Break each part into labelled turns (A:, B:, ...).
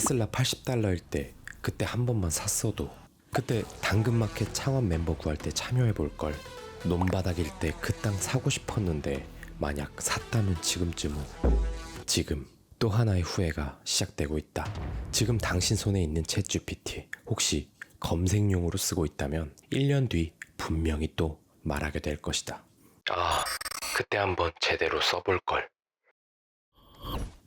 A: 테슬라 80달러일 때 그때 한 번만 샀어도 그때 당근마켓 창업 멤버 구할 때 참여해 볼 걸. 논바닥일 때 그 땅 사고 싶었는데 만약 샀다면 지금쯤은 지금 또 하나의 후회가 시작되고 있다. 지금 당신 손에 있는 챗 GPT 혹시 검색용으로 쓰고 있다면 1년 뒤 분명히 또 말하게 될 것이다. 아, 그때 한번 제대로 써볼 걸.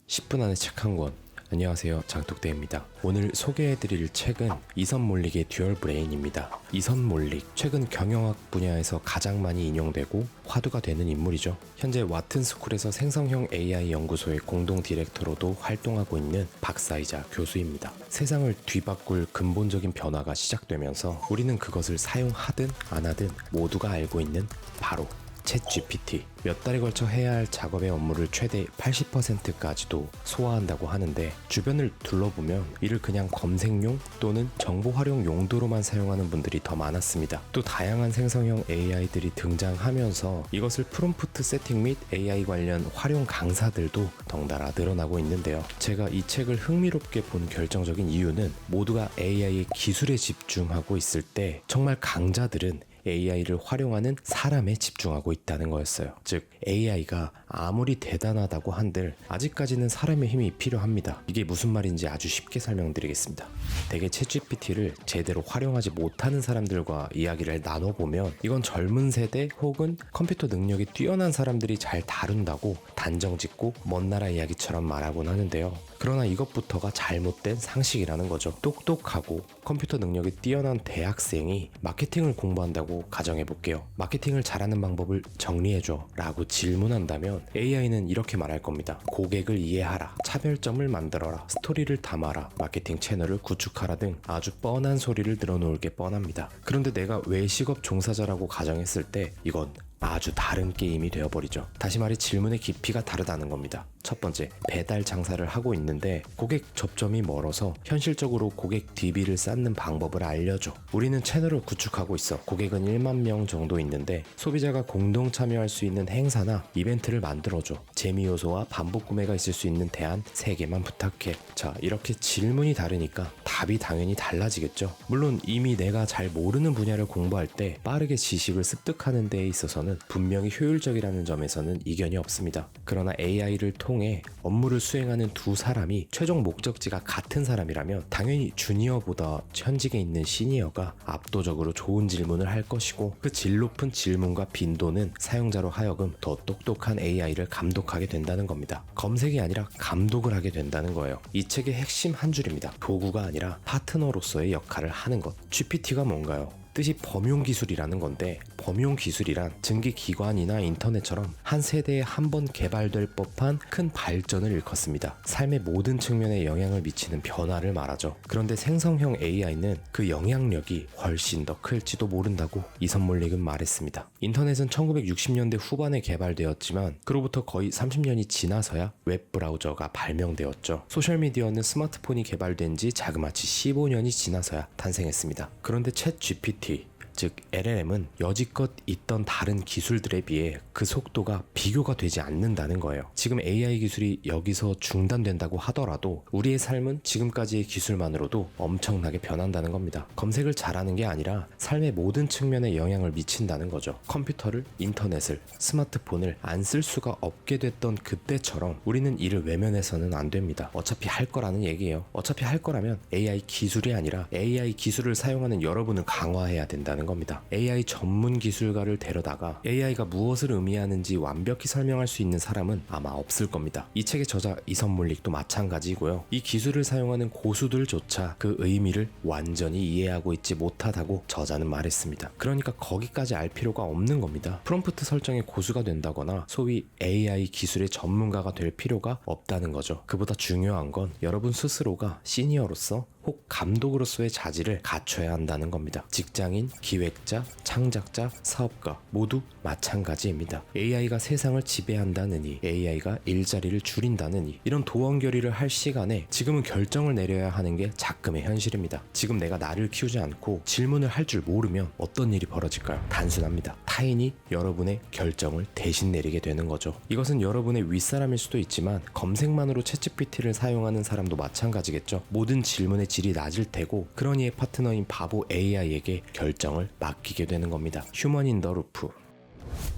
A: 10분 안에 책 한 권. 안녕하세요. 장독대입니다. 오늘 소개해드릴 책은 이선 몰릭의 듀얼 브레인입니다. 이선 몰릭, 최근 경영학 분야에서 가장 많이 인용되고 화두가 되는 인물이죠. 현재 와튼 스쿨에서 생성형 AI 연구소의 공동 디렉터로도 활동하고 있는 박사이자 교수입니다. 세상을 뒤바꿀 근본적인 변화가 시작되면서 우리는 그것을 사용하든 안 하든 모두가 알고 있는 바로 챗 GPT 몇 달에 걸쳐 해야 할 작업의 업무를 최대 80%까지도 소화한다고 하는데 주변을 둘러보면 이를 그냥 검색용 또는 정보 활용 용도로만 사용하는 분들이 더 많았습니다. 또 다양한 생성형 AI들이 등장하면서 이것을 프롬프트 세팅 및 AI 관련 활용 강사들도 덩달아 늘어나고 있는데요. 제가 이 책을 흥미롭게 본 결정적인 이유는 모두가 AI의 기술에 집중하고 있을 때 정말 강자들은 AI를 활용하는 사람에 집중하고 있다는 거였어요. 즉, AI가 아무리 대단하다고 한들 아직까지는 사람의 힘이 필요합니다. 이게 무슨 말인지 아주 쉽게 설명드리겠습니다. 대개 챗GPT를 제대로 활용하지 못하는 사람들과 이야기를 나눠보면 이건 젊은 세대 혹은 컴퓨터 능력이 뛰어난 사람들이 잘 다룬다고 단정 짓고 먼 나라 이야기처럼 말하곤 하는데요. 그러나 이것부터가 잘못된 상식이라는 거죠. 똑똑하고 컴퓨터 능력이 뛰어난 대학생이 마케팅을 공부한다고 가정해 볼게요. 마케팅을 잘하는 방법을 정리해줘 라고 질문한다면 AI는 이렇게 말할 겁니다. 고객을 이해하라. 차별점을 만들어라. 스토리를 담아라. 마케팅 채널을 구축하라 등 아주 뻔한 소리를 늘어놓을 게 뻔합니다. 그런데 내가 외식업 종사자라고 가정했을 때 이건 아주 다른 게임이 되어버리죠. 다시 말해 질문의 깊이가 다르다는 겁니다. 첫 번째, 배달 장사를 하고 있는데 고객 접점이 멀어서 현실적으로 고객 DB를 쌓는 방법을 알려줘. 우리는 채널을 구축하고 있어. 고객은 1만 명 정도 있는데 소비자가 공동 참여할 수 있는 행사나 이벤트를 만들어줘. 재미 요소와 반복 구매가 있을 수 있는 대안 3개만 부탁해. 자, 이렇게 질문이 다르니까 답이 당연히 달라지겠죠. 물론 이미 내가 잘 모르는 분야를 공부할 때 빠르게 지식을 습득하는 데에 있어서 는 분명히 효율적이라는 점에서는 이견이 없습니다. 그러나 AI를 통해 업무를 수행하는 두 사람이 최종 목적지가 같은 사람이라면 당연히 주니어보다 현직에 있는 시니어가 압도적으로 좋은 질문을 할 것이고 그 질 높은 질문과 빈도는 사용자로 하여금 더 똑똑한 AI를 감독하게 된다는 겁니다. 검색이 아니라 감독을 하게 된다는 거예요. 이 책의 핵심 한 줄입니다. 도구가 아니라 파트너로서의 역할을 하는 것. GPT가 뭔가요? 뜻이 범용 기술이라는 건데 범용 기술이란 증기 기관이나 인터넷처럼 한 세대에 한 번 개발될 법한 큰 발전을 일컫습니다. 삶의 모든 측면에 영향을 미치는 변화를 말하죠. 그런데 생성형 AI는 그 영향력이 훨씬 더 클지도 모른다고 이선몰릭은 말했습니다. 인터넷은 1960년대 후반에 개발되었지만 그로부터 거의 30년이 지나서야 웹 브라우저가 발명되었죠. 소셜 미디어는 스마트폰이 개발된 지 자그마치 15년이 지나서야 탄생했습니다. 그런데 챗 GPT 즉 LLM은 여지껏 있던 다른 기술들에 비해 그 속도가 비교가 되지 않는다는 거예요. 지금 AI 기술이 여기서 중단된다고 하더라도 우리의 삶은 지금까지의 기술만으로도 엄청나게 변한다는 겁니다. 검색을 잘하는 게 아니라 삶의 모든 측면에 영향을 미친다는 거죠. 컴퓨터를, 인터넷을, 스마트폰을 안 쓸 수가 없게 됐던 그때처럼 우리는 이를 외면해서는 안 됩니다. 어차피 할 거라는 얘기예요. 어차피 할 거라면 AI 기술이 아니라 AI 기술을 사용하는 여러분을 강화해야 된 다는 겁니다. AI 전문 기술가를 데려다가 AI가 무엇을 의미하는지 완벽히 설명할 수 있는 사람은 아마 없을 겁니다. 이 책의 저자 이선물릭도 마찬가지고요. 이 기술을 사용하는 고수들조차 그 의미를 완전히 이해하고 있지 못하다고 저자는 말했습니다. 그러니까 거기까지 알 필요가 없는 겁니다. 프롬프트 설정의 고수가 된다거나 소위 AI 기술의 전문가가 될 필요가 없다는 거죠. 그보다 중요한 건 여러분 스스로가 시니어로서 혹 감독으로서의 자질을 갖춰야 한다는 겁니다. 직장인, 기획자, 창작자, 사업가 모두 마찬가지입니다. AI가 세상을 지배한다느니 AI가 일자리를 줄인다느니 이런 도원결의를 할 시간에 지금은 결정을 내려야 하는 게 작금의 현실입니다. 지금 내가 나를 키우지 않고 질문을 할 줄 모르면 어떤 일이 벌어질까요? 단순합니다. 타인이 여러분의 결정을 대신 내리게 되는 거죠. 이것은 여러분의 윗사람일 수도 있지만 검색만으로 챗GPT를 사용하는 사람도 마찬가지겠죠. 모든 질문의 질이 낮을 테고 그러니의 파트너인 바보 AI에게 결정을 맡기게 되는 겁니다. 휴먼 인 더 루프.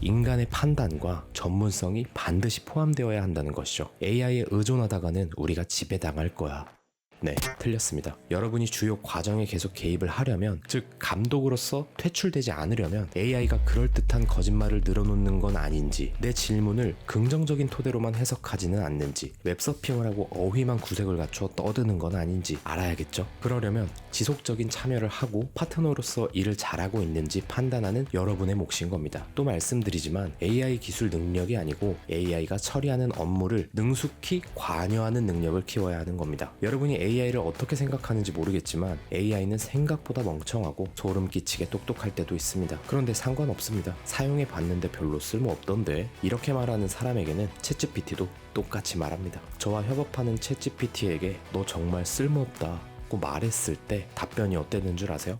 A: 인간의 판단과 전문성이 반드시 포함되어야 한다는 것이죠. AI에 의존하다가는 우리가 지배당할 거야. 네, 틀렸습니다. 여러분이 주요 과정에 계속 개입을 하려면, 즉, 감독으로서 퇴출되지 않으려면 AI가 그럴듯한 거짓말을 늘어놓는 건 아닌지, 내 질문을 긍정적인 토대로만 해석하지는 않는지, 웹서핑을 하고 어휘만 구색을 갖춰 떠드는 건 아닌지 알아야겠죠? 그러려면 지속적인 참여를 하고 파트너로서 일을 잘하고 있는지 판단하는 여러분의 몫인 겁니다. 또 말씀드리지만 AI 기술 능력이 아니고 AI가 처리하는 업무를 능숙히 관여하는 능력을 키워야 하는 겁니다. 여러분이 AI를 어떻게 생각하는지 모르겠지만 AI는 생각보다 멍청하고 소름 끼치게 똑똑할 때도 있습니다. 그런데 상관없습니다. 사용해 봤는데 별로 쓸모 없던데 이렇게 말하는 사람에게는 챗GPT도 똑같이 말합니다. 저와 협업하는 챗GPT에게 너 정말 쓸모없다고 말했을 때 답변이 어땠는 줄 아세요?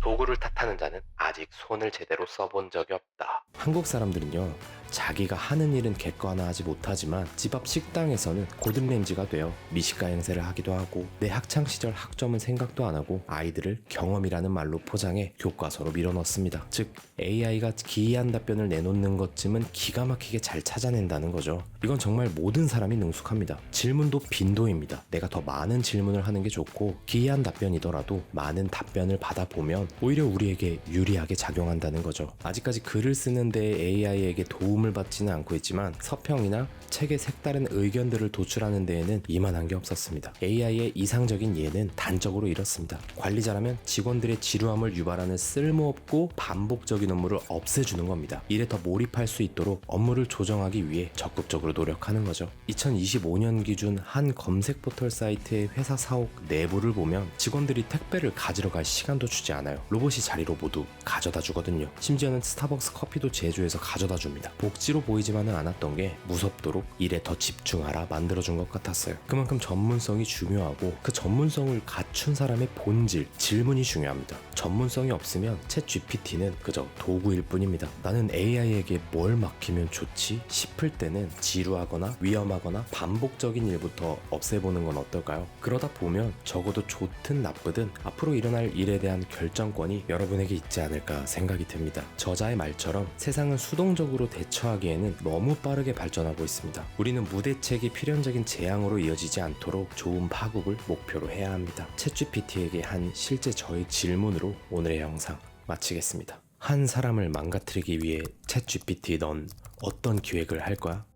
A: 도구를 탓하는 자는 아직 손을 제대로 써본 적이 없다. 한국 사람들은요, 자기가 하는 일은 객관화 하지 못하지만 집 앞 식당에서는 고든렌지가 되어 미식가 행세를 하기도 하고 내 학창 시절 학점은 생각도 안 하고 아이들을 경험이라는 말로 포장해 교과서로 밀어넣습니다. 즉 AI가 기이한 답변을 내놓는 것쯤은 기가 막히게 잘 찾아낸다는 거죠. 이건 정말 모든 사람이 능숙합니다. 질문도 빈도입니다. 내가 더 많은 질문을 하는 게 좋고 기이한 답변이더라도 많은 답변을 받아보면 오히려 우리에게 유리하게 작용한다는 거죠. 아직까지 글을 쓰는데 AI에게 도움 을 받지는 않고 있지만 서평이나 책의 색다른 의견들을 도출하는 데에는 이만한 게 없었습니다. AI의 이상적인 예는 단적으로 이렇습니다. 관리자라면 직원들의 지루함을 유발하는 쓸모없고 반복적인 업무를 없애주는 겁니다. 일에 더 몰입할 수 있도록 업무를 조정하기 위해 적극적으로 노력하는 거죠. 2025년 기준 한 검색 포털 사이트의 회사 사옥 내부를 보면 직원들이 택배를 가지러 갈 시간도 주지 않아요. 로봇이 자리로 모두 가져다 주거든요. 심지어는 스타벅스 커피도 제조해서 가져다 줍니다. 복지로 보이지만은 않았던 게 무섭도록 일에 더 집중하라 만들어준 것 같았어요. 그만큼 전문성이 중요하고 그 전문성을 갖춘 사람의 본질, 질문이 중요합니다. 전문성이 없으면 챗 GPT는 그저 도구일 뿐입니다. 나는 AI에게 뭘 맡기면 좋지 싶을 때는 지루하거나 위험하거나 반복적인 일부터 없애보는 건 어떨까요? 그러다 보면 적어도 좋든 나쁘든 앞으로 일어날 일에 대한 결정권이 여러분에게 있지 않을까 생각이 듭니다. 저자의 말처럼 세상은 수동적으로 대처 하기에는 너무 빠르게 발전하고 있습니다. 우리는 무대책이 필연적인 재앙으로 이어지지 않도록 좋은 파국을 목표로 해야 합니다. 챗GPT에게 한 실제 저의 질문으로 오늘의 영상 마치겠습니다. 한 사람을 망가뜨리기 위해 챗GPT 넌 어떤 기획을 할 거야?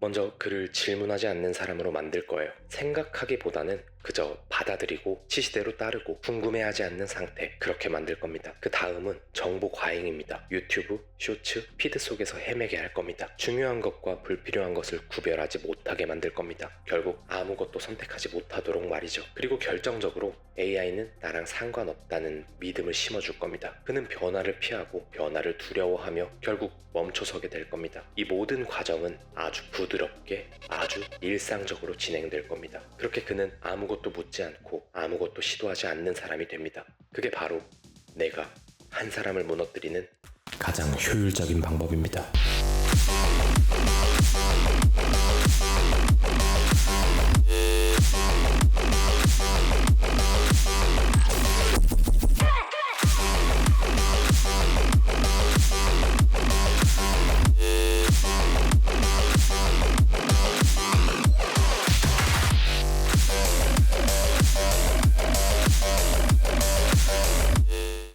A: 먼저 그를 질문하지 않는 사람으로 만들 거예요. 생각하기보다는 그저 받아들이고 시시대로 따르고 궁금해하지 않는 상태 그렇게 만들 겁니다. 그 다음은 정보 과잉입니다. 유튜브, 쇼츠, 피드 속에서 헤매게 할 겁니다. 중요한 것과 불필요한 것을 구별하지 못하게 만들 겁니다. 결국 아무것도 선택하지 못하도록 말이죠. 그리고 결정적으로 AI는 나랑 상관없다는 믿음을 심어줄 겁니다. 그는 변화를 피하고 변화를 두려워하며 결국 멈춰서게 될 겁니다. 이 모든 과정은 아주 부드럽게 아주 일상적으로 진행될 겁니다. 그렇게 그는 아무것도 묻지 않고 아무것도 시도하지 않는 사람이 됩니다. 그게 바로 내가 한 사람을 무너뜨리는 가장 효율적인 방법입니다.